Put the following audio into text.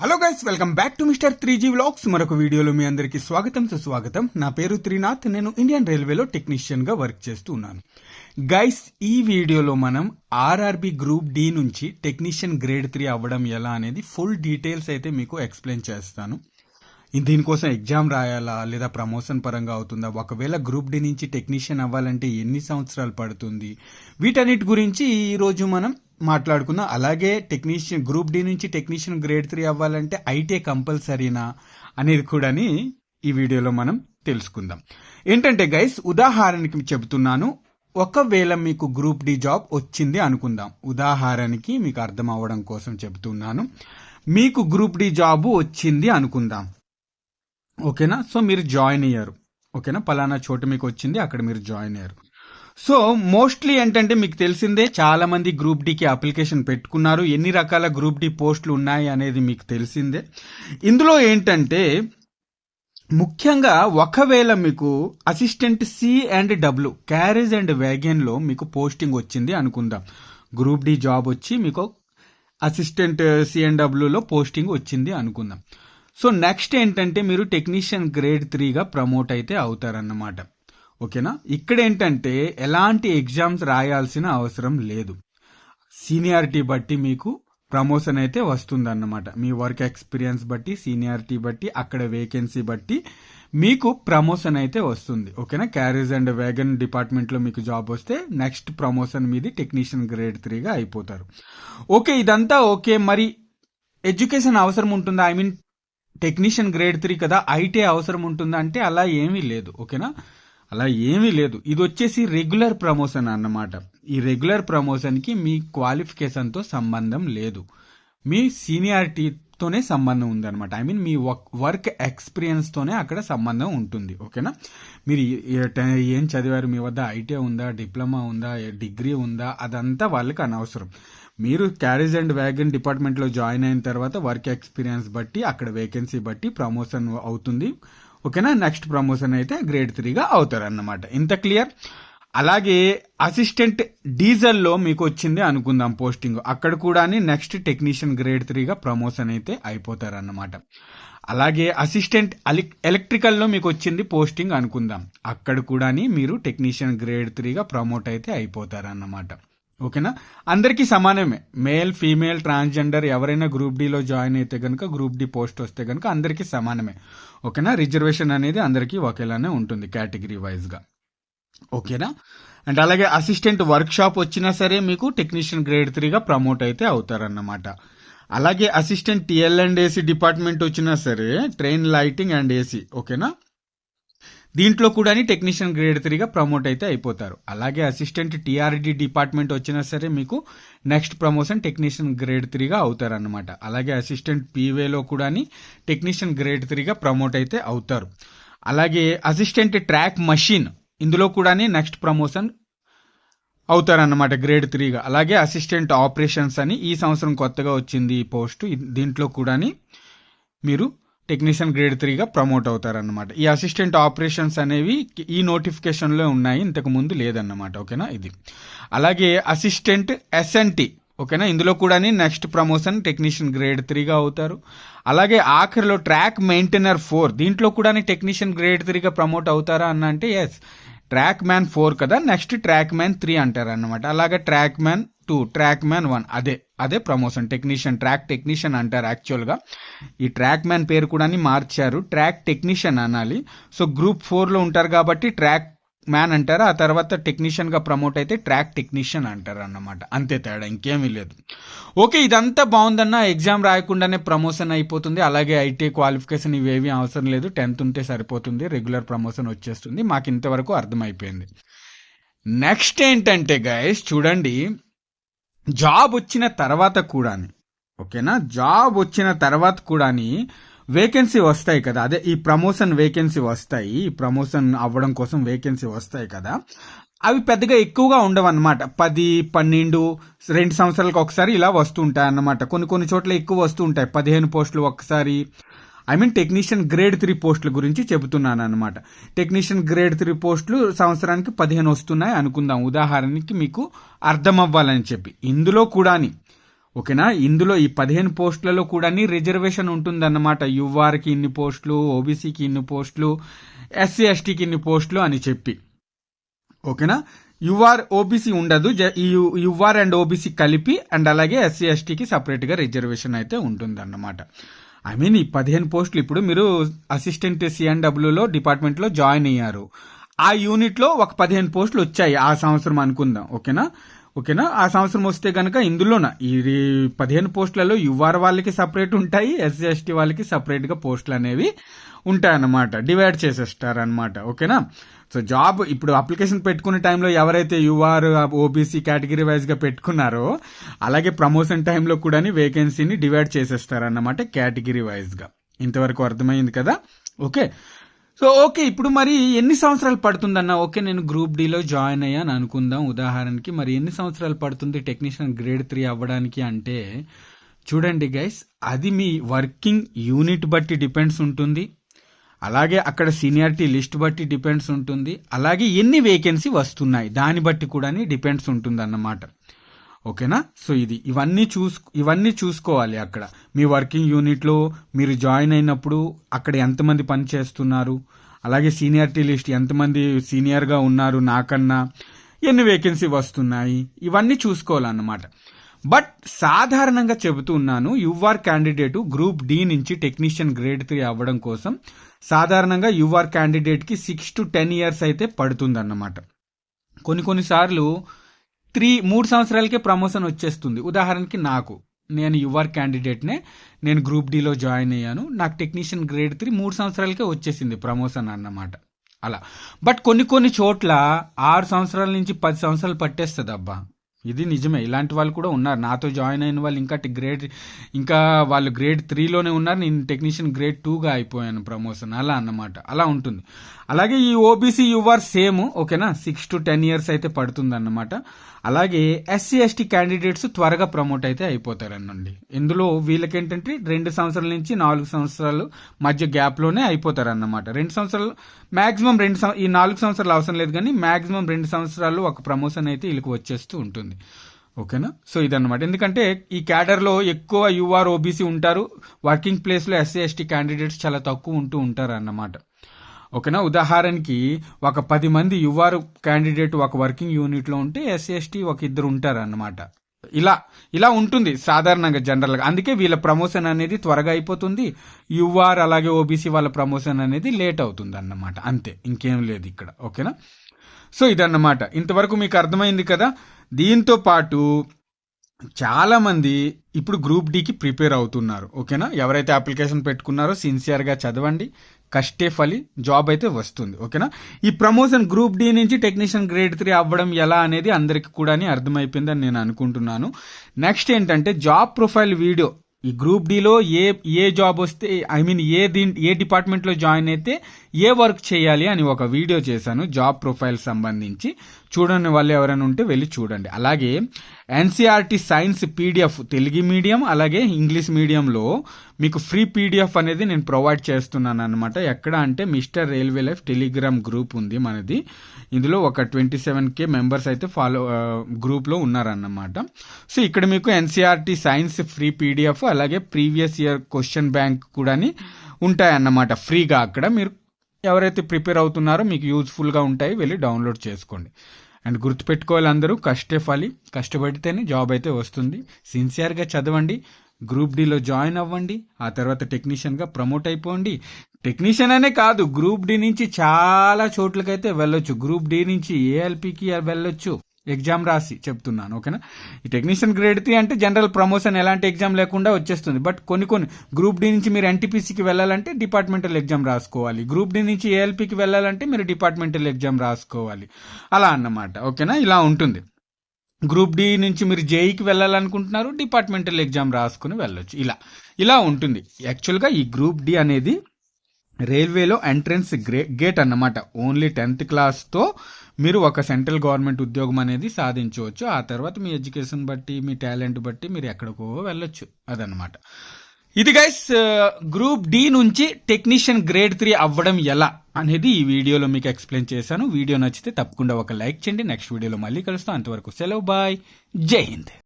Hello guys welcome back to mister three G vlogs మరొక వీడియోలో మీ అందరికీ స్వాగతం సుస్వాగతం. నా పేరు త్రినాథ్. నేను ఇండియన్ రైల్వేలో టెక్నీషియన్గా వర్క్ చేస్తూ ఉన్నాను. గైస్ ఈ వీడియోలో మనం ఆర్ఆర్బి గ్రూప్ డి నుంచి టెక్నీషియన్ గ్రేడ్ త్రీ అవ్వడం ఎలా అనేది ఫుల్ డీటెయిల్స్ అయితే మీకు ఎక్స్ప్లెయిన్ చేస్తాను. దీనికోసం ఎగ్జామ్ రాయాలా లేదా ప్రమోషన్ పరంగా అవుతుందా? ఒకవేళ గ్రూప్ డి నుంచి టెక్నీషియన్ అవ్వాలంటే ఎన్ని సంవత్సరాలు పడుతుంది? వీటన్నిటి గురించి ఈ రోజు మనం మాట్లాడుకుందాం. అలాగే టెక్నీషియన్ గ్రూప్ డి నుంచి టెక్నీషియన్ గ్రేడ్ త్రీ అవ్వాలంటే ఐటీ కంపల్సరీనా అనేది కూడాని ఈ వీడియోలో మనం తెలుసుకుందాం. ఏంటంటే గైస్ ఉదాహరణకి చెబుతున్నాను. ఒకవేళ మీకు గ్రూప్ డి జాబ్ వచ్చింది అనుకుందాం. ఉదాహరణకి మీకు అర్థం అవ్వడం కోసం చెబుతున్నాను. మీకు గ్రూప్ డి జాబు వచ్చింది అనుకుందాం. ఓకేనా? సో మీరు జాయిన్ అయ్యారు. ఓకేనా? పలానా చోటు మీకు వచ్చింది అక్కడ మీరు జాయిన్ అయ్యారు. సో మోస్ట్లీ ఏంటంటే మీకు తెలిసిందే చాలా మంది గ్రూప్ డికి అప్లికేషన్ పెట్టుకున్నారు. ఎన్ని రకాల గ్రూప్ డి పోస్టులు ఉన్నాయి అనేది మీకు తెలిసిందే. ఇందులో ఏంటంటే ముఖ్యంగా ఒకవేళ మీకు assistant C and W carriage and వ్యాగన్లో మీకు పోస్టింగ్ వచ్చింది అనుకుందాం. గ్రూప్ డి జాబ్ వచ్చి మీకు అసిస్టెంట్ సి అండ్ డబ్ల్యూలో పోస్టింగ్ వచ్చింది అనుకుందాం. సో నెక్స్ట్ ఏంటంటే మీరు టెక్నీషియన్ గ్రేడ్ త్రీగా ప్రమోట్ అయితే అవుతారన్నమాట. ఓకేనా? ఇక్కడ ఏంటంటే ఎలాంటి ఎగ్జామ్స్ రాయాల్సిన అవసరం లేదు. సీనియారిటీ బట్టి మీకు ప్రమోషన్ అయితే వస్తుందన్నమాట. మీ వర్క్ ఎక్స్పీరియన్స్ బట్టి సీనియారిటీ బట్టి అక్కడ వేకెన్సీ బట్టి మీకు ప్రమోషన్ అయితే వస్తుంది. ఓకేనా? క్యారేజ్ అండ్ వ్యాగన్ డిపార్ట్మెంట్లో మీకు జాబ్ వస్తే నెక్స్ట్ ప్రమోషన్ మీది టెక్నీషియన్ గ్రేడ్ త్రీగా అయిపోతారు. ఓకే ఇదంతా ఓకే మరి ఎడ్యుకేషన్ అవసరం ఉంటుందా? I mean technician grade three కదా ఐటీ అవసరం ఉంటుందా అంటే అలా ఏమీ లేదు ఓకేనా? అలా ఏమీ లేదు. ఇది వచ్చేసి రెగ్యులర్ ప్రమోషన్ అన్నమాట. ఈ రెగ్యులర్ ప్రమోషన్కి మీ క్వాలిఫికేషన్తో సంబంధం లేదు. మీ సీనియారిటీతోనే సంబంధం ఉందన్నమాట. ఐ మీన్ మీ వర్క్ ఎక్స్పీరియన్స్ తోనే అక్కడ సంబంధం ఉంటుంది. ఓకేనా? మీరు ఏం చదివారు? మీ వద్ద ఐటీ ఉందా? డిప్లొమా ఉందా? డిగ్రీ ఉందా? అదంతా వాళ్ళకి అనవసరం. మీరు క్యారేజ్ అండ్ వ్యాగన్ డిపార్ట్మెంట్లో జాయిన్ అయిన తర్వాత వర్క్ ఎక్స్పీరియన్స్ బట్టి అక్కడ వేకెన్సీ బట్టి ప్రమోషన్ అవుతుంది. ఓకేనా? నెక్స్ట్ ప్రమోషన్ అయితే గ్రేడ్ త్రీగా అవుతారు అన్నమాట ఇంత క్లియర్? అలాగే అసిస్టెంట్ డీజల్లో మీకు వచ్చింది అనుకుందాం పోస్టింగ్. అక్కడ కూడా నెక్స్ట్ టెక్నీషియన్ గ్రేడ్ త్రీగా ప్రమోషన్ అయితే అయిపోతారన్నమాట. అలాగే అసిస్టెంట్ ఎలక్ట్రికల్లో మీకు వచ్చింది పోస్టింగ్ అనుకుందాం. అక్కడ కూడా మీరు టెక్నీషియన్ గ్రేడ్ త్రీగా ప్రమోట్ అయితే అయిపోతారన్నమాట. ఓకేనా? అందరికీ సమానమే. మేల్ ఫీమేల్ ట్రాన్స్జెండర్ ఎవరైనా గ్రూప్ డిలో జాయిన్ అయితే కనుక గ్రూప్ డి పోస్ట్ వస్తే కనుక అందరికీ సమానమే. ఓకేనా? రిజర్వేషన్ అనేది అందరికీ ఒకేలానే ఉంటుంది కేటగిరీ వైజ్గా. ఓకేనా? అండ్ అలాగే అసిస్టెంట్ వర్క్ షాప్ వచ్చినా సరే మీకు టెక్నీషియన్ గ్రేడ్ త్రీగా ప్రమోట్ అయితే అవుతారన్నమాట. అలాగే assistant TL and AC department వచ్చినా సరే ట్రైన్ లైటింగ్ అండ్ ఏసీ ఓకేనా? దీంట్లో కూడా టెక్నీషియన్ గ్రేడ్ త్రీగా ప్రమోట్ అయితే అయిపోతారు. అలాగే అసిస్టెంట్ టీఆర్డి డిపార్ట్మెంట్ వచ్చినా సరే మీకు నెక్స్ట్ ప్రమోషన్ టెక్నీషియన్ గ్రేడ్ త్రీగా అవుతారనమాట అలాగే అసిస్టెంట్ పీవేలో కూడా టెక్నీషియన్ గ్రేడ్ త్రీగా ప్రమోట్ అయితే అవుతారు. అలాగే అసిస్టెంట్ ట్రాక్ మషిన్ ఇందులో కూడా నెక్స్ట్ ప్రమోషన్ అవుతారన్నమాట గ్రేడ్ త్రీగా అలాగే అసిస్టెంట్ ఆపరేషన్స్ అని ఈ సంవత్సరం కొత్తగా వచ్చింది ఈ పోస్ట్ దీంట్లో కూడా మీరు టెక్నీషియన్ గ్రేడ్ త్రీగా ప్రమోట్ అవుతారన్నమాట. ఈ అసిస్టెంట్ ఆపరేషన్స్ అనేవి ఈ నోటిఫికేషన్లో ఉన్నాయి ఇంతకు ముందు లేదన్నమాట. ఓకేనా? ఇది. అలాగే అసిస్టెంట్ ఎస్ఎన్టీ ఓకేనా? ఇందులో కూడా నెక్స్ట్ ప్రమోషన్ టెక్నీషియన్ గ్రేడ్ త్రీగా అవుతారు. అలాగే ఆఖరిలో ట్రాక్ మెయింటైనర్ ఫోర్ దీంట్లో కూడా టెక్నీషియన్ గ్రేడ్ త్రీగా ప్రమోట్ అవుతారా అన్న అంటే ఎస్ ట్రాక్ మ్యాన్ ఫోర్ కదా నెక్స్ట్ ట్రాక్ మ్యాన్ త్రీ అంటారు అనమాట అలాగే track man two track man one అదే అదే ప్రమోషన్ టెక్నీషియన్ ట్రాక్ టెక్నీషియన్ అంటారు యాక్చువల్గా ఈ ట్రాక్ మ్యాన్ పేరు కూడా మార్చారు. ట్రాక్ టెక్నీషియన్ అనాలి. సో గ్రూప్ ఫోర్లో ఉంటారు కాబట్టి ట్రాక్ మ్యాన్ అంటారు ఆ తర్వాత టెక్నీషియన్గా ప్రమోట్ అయితే ట్రాక్ టెక్నీషియన్ అంటారు అన్నమాట. అంతే తేడా ఇంకేమీ లేదు. ఓకే ఇదంతా బాగుందన్న ఎగ్జామ్ రాయకుండానే ప్రమోషన్ అయిపోతుంది. అలాగే ఐటీ క్వాలిఫికేషన్ ఇవేవి అవసరం లేదు. టెన్త్ ఉంటే సరిపోతుంది. రెగ్యులర్ ప్రమోషన్ వచ్చేస్తుంది. మాకు ఇంతవరకు అర్థమైపోయింది. నెక్స్ట్ ఏంటంటే గైస్ చూడండి. జాబ్ వచ్చిన తర్వాత కూడాని ఓకేనా? జాబ్ వచ్చిన తర్వాత కూడాని వేకెన్సీ వస్తాయి కదా. అదే ఈ ప్రమోషన్ వేకెన్సీ వస్తాయి. ఈ ప్రమోషన్ అవ్వడం కోసం వేకెన్సీ వస్తాయి కదా. అవి పెద్దగా ఎక్కువగా ఉండవు అనమాట పది పన్నెండు రెండు సంవత్సరాలకు ఒకసారి ఇలా వస్తుంటాయి అన్నమాట కొన్ని కొన్ని చోట్ల ఎక్కువ వస్తూ ఉంటాయి పదిహేను పోస్టులు ఒకసారి. I mean technician grade three పోస్టుల గురించి చెబుతున్నాను అనమాట టెక్నీషియన్ గ్రేడ్ త్రీ పోస్టులు సంవత్సరానికి పదిహేను వస్తున్నాయి అనుకుందాం. ఉదాహరణకి మీకు అర్థం అవ్వాలని చెప్పి. ఇందులో కూడాని ఓకేనా? ఇందులో ఈ పదిహేను పోస్టులలో కూడా రిజర్వేషన్ ఉంటుందన్నమాట. యుఆర్కి ఇన్ని పోస్టులు ఓబీసీకి ఇన్ని పోస్టులు ఎస్సీ ఎస్టీకి ఇన్ని పోస్టులు అని చెప్పి. ఓకేనా? యుఆర్ ఓబీసీ ఉండదు. జ- ఈ యుఆర్ అండ్ ఓబీసీ కలిపి అండ్ అలాగే ఎస్సీ ఎస్టీకి సపరేట్గా రిజర్వేషన్ అయితే ఉంటుంది అన్నమాట ఐ మీన్ ఈ పదిహేను పోస్టులు ఇప్పుడు మీరు అసిస్టెంట్ సిఎన్డబ్ల్యూలో డిపార్ట్మెంట్లో జాయిన్ అయ్యారు. ఆ యూనిట్లో ఒక పదిహేను పోస్టులు వచ్చాయి ఆ సంవత్సరం అనుకుందాం. ఓకేనా? ఓకేనా? ఆ సంవత్సరం వస్తే కనుక ఇందులోన ఈ పదిహేను పోస్టులలో యుఆర్ వాళ్ళకి సపరేట్ ఉంటాయి ఎస్సీ ఎస్టీ వాళ్ళకి సపరేట్గా పోస్టులు అనేవి ఉంటాయన్నమాట. డివైడ్ చేసేస్తారు అనమాట ఓకేనా? సో జాబ్ ఇప్పుడు అప్లికేషన్ పెట్టుకునే టైంలో ఎవరైతే యుఆర్ ఓబీసీ కేటగిరీ వైజ్గా పెట్టుకున్నారో అలాగే ప్రమోషన్ టైంలో కూడా వేకెన్సీని డివైడ్ చేసేస్తారన్నమాట కేటగిరీ వైజ్గా ఇంతవరకు అర్థమైంది కదా? ఓకే. సో ఓకే ఇప్పుడు మరి ఎన్ని సంవత్సరాలు పడుతుందన్న? ఓకే నేను గ్రూప్ డిలో జాయిన్ అయ్యాను అనుకుందాం ఉదాహరణకి. మరి ఎన్ని సంవత్సరాలు పడుతుంది టెక్నీషియన్ గ్రేడ్ త్రీ అవ్వడానికి అంటే? చూడండి గైస్ అది మీ వర్కింగ్ యూనిట్ బట్టి డిపెండ్స్ ఉంటుంది. అలాగే అక్కడ సీనియారిటీ లిస్ట్ బట్టి డిపెండ్స్ ఉంటుంది. అలాగే ఎన్ని వేకెన్సీ వస్తున్నాయి? దాన్ని బట్టి కూడా డిపెండ్స్ ఉంటుంది అన్నమాట ఓకేనా? సో ఇది ఇవన్నీ చూసు ఇవన్నీ చూసుకోవాలి అక్కడ. మీ వర్కింగ్ యూనిట్లో మీరు జాయిన్ అయినప్పుడు అక్కడ ఎంతమంది పని చేస్తున్నారు? అలాగే సీనియారిటీ లిస్ట్ ఎంతమంది సీనియర్గా ఉన్నారు నాకన్నా? ఎన్ని వేకెన్సీ వస్తున్నాయి? ఇవన్నీ చూసుకోవాలన్నమాట. బట్ సాధారణంగా చెబుతున్నాను ఉన్నాను క్యాండిడేటు క్యాండిడేట్ గ్రూప్ డి నుంచి టెక్నీషియన్ గ్రేడ్ త్రీ అవ్వడం కోసం సాధారణంగా యుఆర్ క్యాండిడేట్కి సిక్స్ టు టెన్ ఇయర్స్ అయితే పడుతుందన్నమాట. కొన్ని కొన్నిసార్లు త్రీ మూడు సంవత్సరాలకే ప్రమోషన్ వచ్చేస్తుంది. ఉదాహరణకి నాకు. నేను యువర్ క్యాండిడేట్నే నేను గ్రూప్ డీలో జాయిన్ అయ్యాను. నాకు టెక్నీషియన్ గ్రేడ్ త్రీ మూడు సంవత్సరాలకే వచ్చేసింది ప్రమోషన్ అన్నమాట. అలా. బట్ కొన్ని కొన్ని చోట్ల ఆరు సంవత్సరాల నుంచి పది సంవత్సరాలు పట్టేస్తుంది అబ్బా. ఇది నిజమే. ఇలాంటి వాళ్ళు కూడా ఉన్నారు. నాతో జాయిన్ అయిన వాళ్ళు ఇంకా గ్రేడ్ ఇంకా వాళ్ళు గ్రేడ్ త్రీలోనే ఉన్నారు. నేను టెక్నీషియన్ గ్రేడ్ టూగా అయిపోయాను ప్రమోషన్. అలా అన్నమాట. అలా ఉంటుంది. అలాగే ఈ ఓబీసీ యువర్ సేమ్ ఓకేనా? సిక్స్ టు టెన్ ఇయర్స్ అయితే పడుతుందన్నమాట. అలాగే ఎస్సీ ఎస్టీ క్యాండిడేట్స్ త్వరగా ప్రమోట్ అయితే అయిపోతారనండి. ఇందులో వీళ్ళకేంటంటే రెండు సంవత్సరాల నుంచి నాలుగు సంవత్సరాలు మధ్య గ్యాప్లోనే అయిపోతారన్నమాట. రెండు సంవత్సరాలు మాక్సిమం రెండు ఈ నాలుగు సంవత్సరాలు అవసరం లేదు కానీ మాక్సిమం రెండు సంవత్సరాలు ఒక ప్రమోషన్ అయితే వీళ్ళకి వచ్చేస్తూ ఉంటుంది. ఓకేనా? సో ఇదన్నమాట. ఎందుకంటే ఈ క్యాడర్లో ఎక్కువ యూఆర్ ఓబీసీ ఉంటారు. వర్కింగ్ ప్లేస్లో ఎస్సీ ఎస్టీ క్యాండిడేట్స్ చాలా తక్కువ ఉంటూ ఉంటారు అన్నమాట ఓకేనా? ఉదాహరణకి ఒక పది మంది యువర్ క్యాండిడేట్ ఒక వర్కింగ్ యూనిట్లో ఉంటే ఎస్సిఎస్టీ ఒక ఇద్దరు ఉంటారు అన్నమాట ఇలా ఇలా ఉంటుంది సాధారణంగా జనరల్గా అందుకే వీళ్ళ ప్రమోషన్ అనేది త్వరగా అయిపోతుంది. యుఆర్ అలాగే ఓబీసీ వాళ్ళ ప్రమోషన్ అనేది లేట్ అవుతుంది అన్నమాట అంతే ఇంకేం లేదు ఇక్కడ. ఓకేనా? సో ఇదన్నమాట. ఇంతవరకు మీకు అర్థమైంది కదా? దీంతో పాటు చాలా మంది ఇప్పుడు గ్రూప్ డికి ప్రిపేర్ అవుతున్నారు. ఓకేనా? ఎవరైతే అప్లికేషన్ పెట్టుకున్నారో సిన్సియర్గా చదవండి. కష్టే ఫలి జాబ్ అయితే వస్తుంది ఓకేనా? ఈ ప్రమోషన్ గ్రూప్ డి నుంచి టెక్నీషియన్ గ్రేడ్ త్రీ అవ్వడం ఎలా అనేది అందరికి కూడా అర్థమైపోయిందని నేను అనుకుంటున్నాను. నెక్స్ట్ ఏంటంటే జాబ్ ప్రొఫైల్ వీడియో. ఈ గ్రూప్ డిలో ఏ ఏ జాబ్ వస్తే ఐ మీన్ ఏ దీని ఏ డిపార్ట్మెంట్లో జాయిన్ అయితే ఏ వర్క్ చేయాలి అని ఒక వీడియో చేశాను జాబ్ ప్రొఫైల్ సంబంధించి. చూడని వాళ్ళు ఎవరైనా ఉంటే వెళ్ళి చూడండి. అలాగే NCERT science PDF Telugu medium అలాగే ఇంగ్లీష్ మీడియంలో మీకు ఫ్రీ పీడిఎఫ్ అనేది నేను ప్రొవైడ్ చేస్తున్నాను అనమాట ఎక్కడ అంటే mister railway life telegram group ఉంది మనది. ఇందులో ఒక ట్వంటీ సెవెన్ కే మెంబర్స్ అయితే ఫాలో గ్రూప్లో ఉన్నారన్నమాట. సో ఇక్కడ మీకు ఎన్సీఆర్టీ సైన్స్ ఫ్రీ పీడిఎఫ్ అలాగే ప్రీవియస్ ఇయర్ క్వశ్చన్ బ్యాంక్ కూడా ఉంటాయన్నమాట. ఫ్రీగా అక్కడ మీరు ఎవరైతే ప్రిపేర్ అవుతున్నారో మీకు యూజ్ఫుల్గా ఉంటాయి వెళ్ళి డౌన్లోడ్ చేసుకోండి. అండ్ గుర్తుపెట్టుకోవాలి అందరూ కష్టే ఫలి. కష్టపడితేనే జాబ్ అయితే వస్తుంది. సిన్సియర్గా చదవండి గ్రూప్ డిలో జాయిన్ అవ్వండి ఆ తర్వాత టెక్నీషియన్గా ప్రమోట్ అయిపోండి. టెక్నీషియన్ అనే కాదు గ్రూప్ డి నుంచి చాలా చోట్లకైతే వెళ్ళొచ్చు. గ్రూప్ డి నుంచి ఏఎల్పికి వెళ్ళొచ్చు. ఎగ్జామ్ రాసి చెప్తున్నాను ఓకేనా? ఈ టెక్నీషియన్ గ్రేడ్ త్రీ అంటే జనరల్ ప్రమోషన్ ఎలాంటి ఎగ్జామ్ లేకుండా వచ్చేస్తుంది. బట్ కొన్ని కొన్ని గ్రూప్ డి నుంచి మీరు ఎన్టీపీసీకి వెళ్ళాలంటే డిపార్ట్మెంటల్ ఎగ్జామ్ రాసుకోవాలి. గ్రూప్ డి నుంచి ఏఎల్పికి వెళ్ళాలంటే మీరు డిపార్ట్మెంటల్ ఎగ్జామ్ రాసుకోవాలి. అలా అన్నమాట ఓకేనా? ఇలా ఉంటుంది. గ్రూప్ డి నుంచి మీరు జేఈకి వెళ్ళాలనుకుంటున్నారు డిపార్ట్మెంటల్ ఎగ్జామ్ రాసుకుని వెళ్ళొచ్చు. ఇలా ఇలా ఉంటుంది. యాక్చువల్గా ఈ గ్రూప్ డి అనేది రైల్వేలో ఎంట్రన్స్ గ్రే గేట్ అన్నమాట. ఓన్లీ టెన్త్ క్లాస్తో మీరు ఒక సెంట్రల్ గవర్నమెంట్ ఉద్యోగం అనేది సాధించవచ్చు. ఆ తర్వాత మీ ఎడ్యుకేషన్ బట్టి మీ టాలెంట్ బట్టి మీరు ఎక్కడికో వెళ్ళొచ్చు. అదనమాట ఇది గైస్ గ్రూప్ డి నుంచి టెక్నీషియన్ గ్రేడ్ త్రీ అవ్వడం ఎలా అనేది ఈ వీడియోలో మీకు ఎక్స్ప్లెయిన్ చేశాను. వీడియో నచ్చితే తప్పకుండా ఒక లైక్ చేయండి. నెక్స్ట్ వీడియోలో మళ్ళీ కలుస్తాం. అంతవరకు సెలవు. బాయ్. జై హింద్.